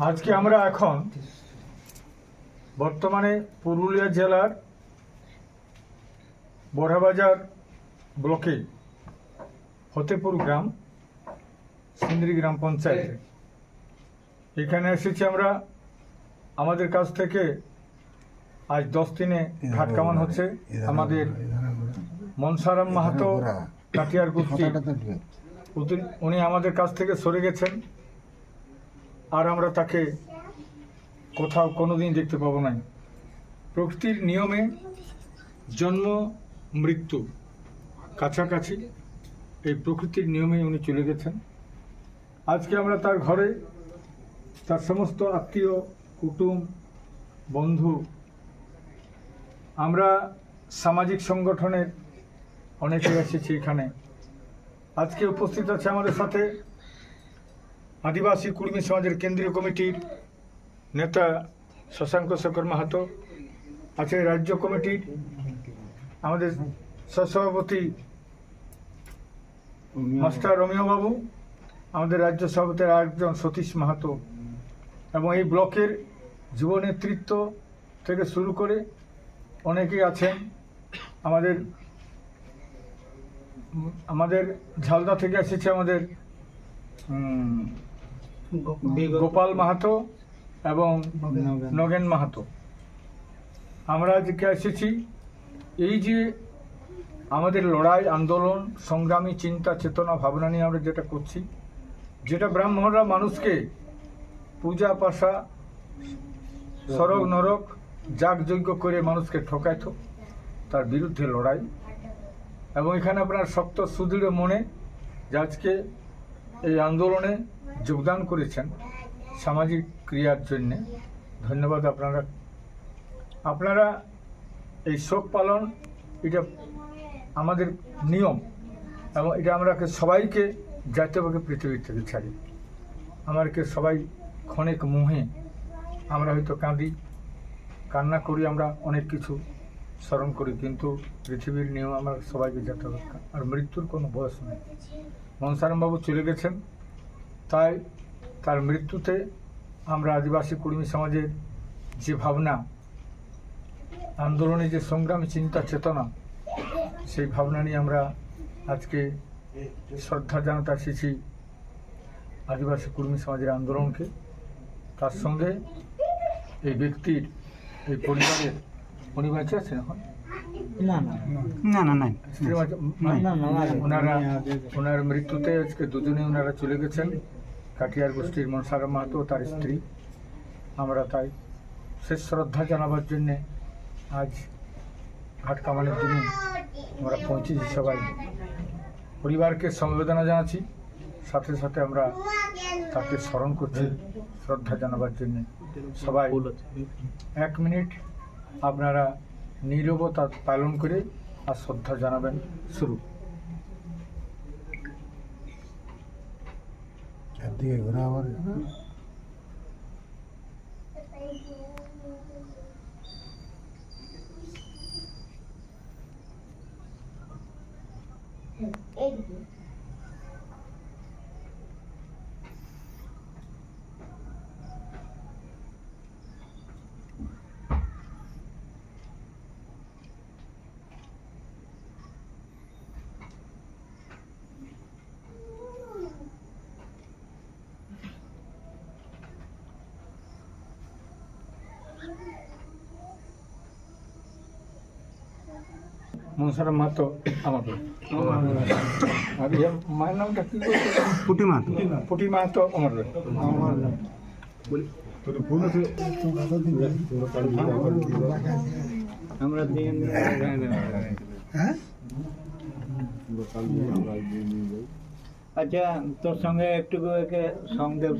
আজকে আমরা এখন বর্তমানে পুরুলিয়া জেলার বড়াবাজার ব্লকে ফতেপুর গ্রাম সিন্দ্রি গ্রাম পঞ্চায়েতে। এখানে এসেছি আমরা। আমাদের কাছ থেকে আজ দশ দিনে ঘাট কামান হচ্ছে। আমাদের মনসারাম মাহাতো কাটিয়ার গোষ্ঠী। উনি- উনি আমাদের কাছ থেকে সরে গেছেন। আর আমরা তাকে কোথাও কোনোদিন দেখতে পাবো না প্রকৃতির নিয়মে জন্ম, মৃত্যু কাছাকাছি। এই প্রকৃতির নিয়মে উনি চলে গেছেন। আজকে আমরা তার ঘরে তার সমস্ত আত্মীয়, কুটুম, বন্ধু, আমরা সামাজিক সংগঠনের অনেকে এসেছি এখানে। আজকে উপস্থিত আছে আমাদের সাথে আদিবাসী কুর্মী সমাজের কেন্দ্রীয় কমিটির নেতা শশাঙ্ক শেখর মাহাতো, আছে রাজ্য কমিটির আমাদের সহসভাপতি মাস্টার রমিও বাবু, আমাদের রাজ্য সভাপতির আরেকজন সতীশ মাহাতো। এবং এই ব্লকের যুব নেতৃত্ব থেকে শুরু করে অনেকেই আছেন। আমাদের আমাদের ঝালদা থেকে এসেছে আমাদের গোপাল মাহাতো এবং নগেন। মাহাতো। আমরা আজকে এসেছি এই যে আমাদের লড়াই আন্দোলন সংগ্রামী চিন্তা চেতনা ভাবনা নিয়ে আমরা যেটা করছি যেটা ব্রাহ্মণরা মানুষকে পূজা পাশা সরক নরক যাগযজ্ঞ করে মানুষকে ঠকাইতো তার বিরুদ্ধে লড়াই। এবং এখানে আপনার শক্ত সুদৃঢ় মনে যে আজকে এই আন্দোলনে যোগদান করেছেন সামাজিক ক্রিয়ার জন্যে। ধন্যবাদ আপনারা। আপনারা এই শোক পালন, এটা আমাদের নিয়ম এবং এটা আমরা সবাইকে, জাতীয়ভাবে পৃথিবীর থেকে ছাড়ি। আমাদেরকে সবাই ক্ষণেক মুহে আমরা হয়তো কাঁদি, কান্না করি, আমরা অনেক কিছু স্মরণ করি, কিন্তু পৃথিবীর নিয়ম আমরা সবাইকে যেতে আর মৃত্যুর কোনো বয়স নেই। মনসারামবাবু চলে গেছেন। তাই তার মৃত্যুতে আমরা আদিবাসী কর্মী সমাজের যে ভাবনা আন্দোলনে যে সংগ্রামী চিন্তা চেতনা সেই ভাবনা নিয়ে আমরা আজকে শ্রদ্ধা জানাতে এসেছি আদিবাসী কর্মী সমাজের আন্দোলনকে। তার সঙ্গে এই ব্যক্তির এই পরিবারের উনি বেঁচে আছেন এখন? না না। না না নাই। স্ত্রী বাঁচা- না, না, না, না। ওনারা ওনার মৃত্যুতে আজকে দুজনে ওনারা চলে গেছেন। কাটিয়ার গোষ্ঠীর মনসারা মাহাতো তার স্ত্রী। আমরা তাই শেষ শ্রদ্ধা জানাবার জন্যে আজ ঘাট কামানের দিনে আমরা পৌঁছেছি সবাই। পরিবারকে সমবেদনা জানাচ্ছি। সাথে সাথে আমরা তাকে স্মরণ করছি শ্রদ্ধা জানাবার জন্যে। সবাই এক মিনিট আপনারা নীরবতা পালন করে আর শ্রদ্ধা জানাবেন। শুরু। চারদিকে ঘোরা আবার মনসারা মাহাতো আমার বাড়ি। আর ইয়ে মায়ের নামটা কি বলছো? পুটি মাহাতো পুটি মাহাতো আমার বাড়ি। আমরা দিয়ে আচ্ছা তোর সঙ্গে একটু একে সংদেব